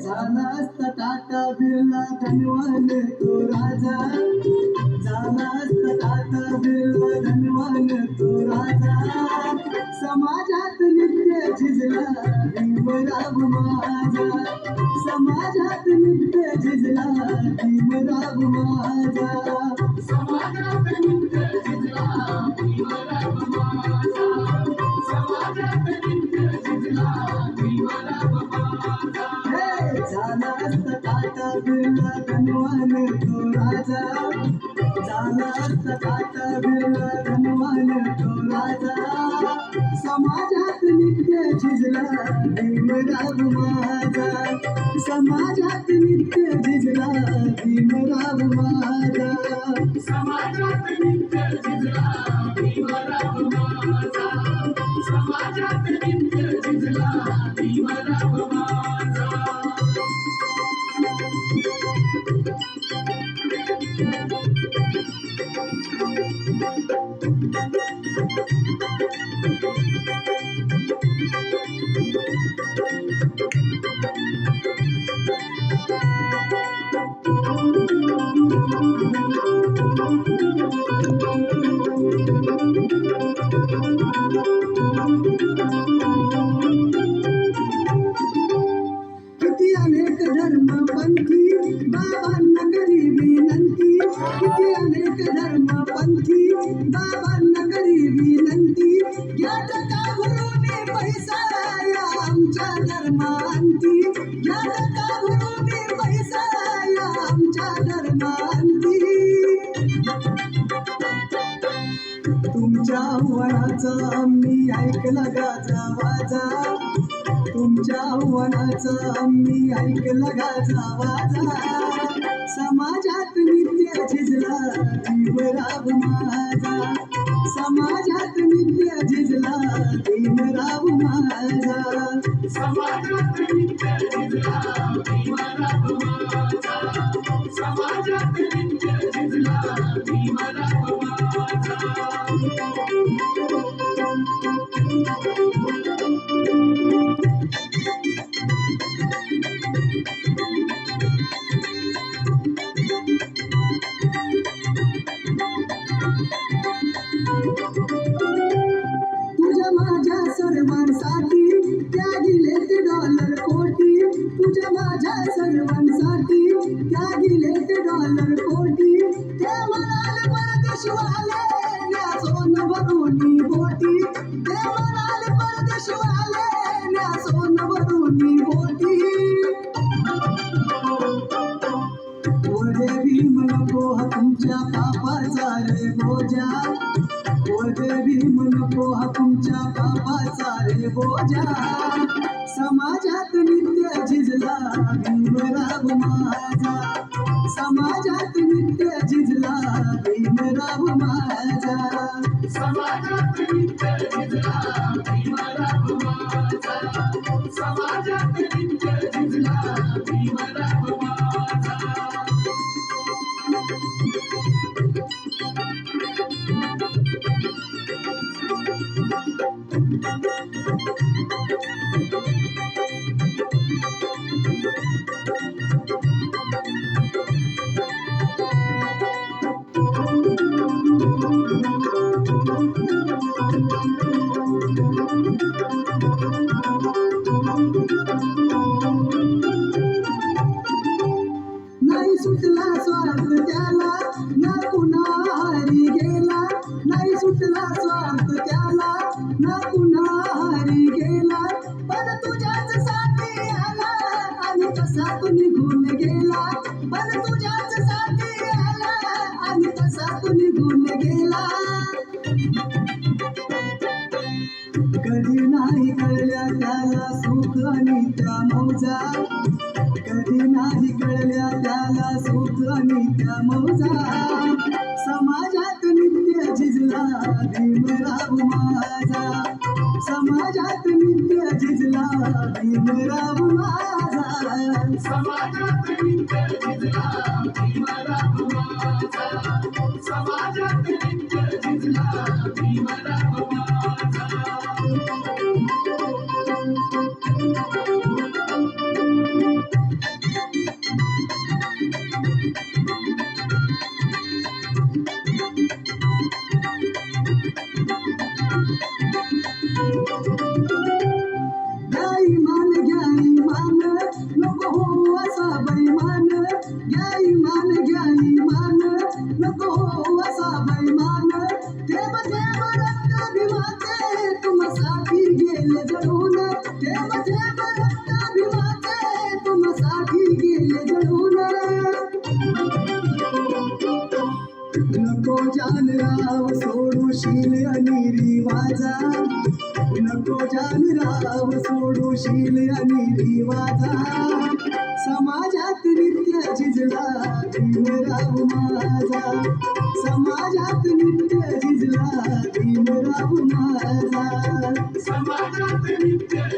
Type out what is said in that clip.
झाला टाटा बिरला धनवान तो राजा झाला टाटा बिरला धनवान तो राजा समाजात नित्य झिजला भीमराव माझा. समाजात नित्य झिजला भीमराव माझा समाजात नित्य झिजला भीमराव माझा समाजात नित्य झिजला भीमराव माझा हे झाला असता धनवान तो राजा झाला असता धनवान तो राजा समाजात झिजला भीमराव माझा. समाजात नित्य झिजला भीमराव माझा समाजात नित्य झिजला भीमराव माझा समाजात नित्य झिजला भीमराव माझा धर्मांती? या टका भरूने पैसा आमच्या धर्मांती? आम्ही ऐकला गाजा वाजा. तुमच्या आव्हानाचा आम्ही ऐकला गाजा वाजा. समाजात नित्य झिजला देवराव माझा. समाजात नित्य झिजला देवराव माझा. समाजात नित्य झिजला भीमराव माझा. समाजात नित्य झिजला भीमराव सर्वांसाठी त्यागिले ते डॉलर कोटी. तुझ्या माझ्या सर्वांसाठी ते डॉलर कोटी. ते म्हणाले परदेशवाले सोन बोटी. ते म्हणाले परदेशवाले सोन बोटी. ओढे भीम नको तुमच्या पापाचा रे बोजा. ओढे भीम नको तुमच्या पापाचा हो बोजा समाजात नित्य झिजला भीमराव माझा. समाजात नित्य झिजला भीमराव माझा. समाजात नित्य झिजला भीमराव माझा. समाजात नित्य झिजला भीमराव माझा. आला आणि तसा तू निघून गेला. कळल्या त्याला सुख आणि त्या मौजा. कधी नाही कळल्या त्याला सुख आणि त्या मौजा. समाजात नित्य झिजला भीमराव माझा. समाजात नित्य झिजला भीमराव माझा. समाजात नित्य झिजला भीमराव माझा. समाज सोडू शील आणि रिवाजा. नको जानराव सोडू शील आणि रिवाजा. समाजात नित्य झिजला भीमराव माझा. समाजात नित्य झिजला भीमराव माझा. समाजात नित्य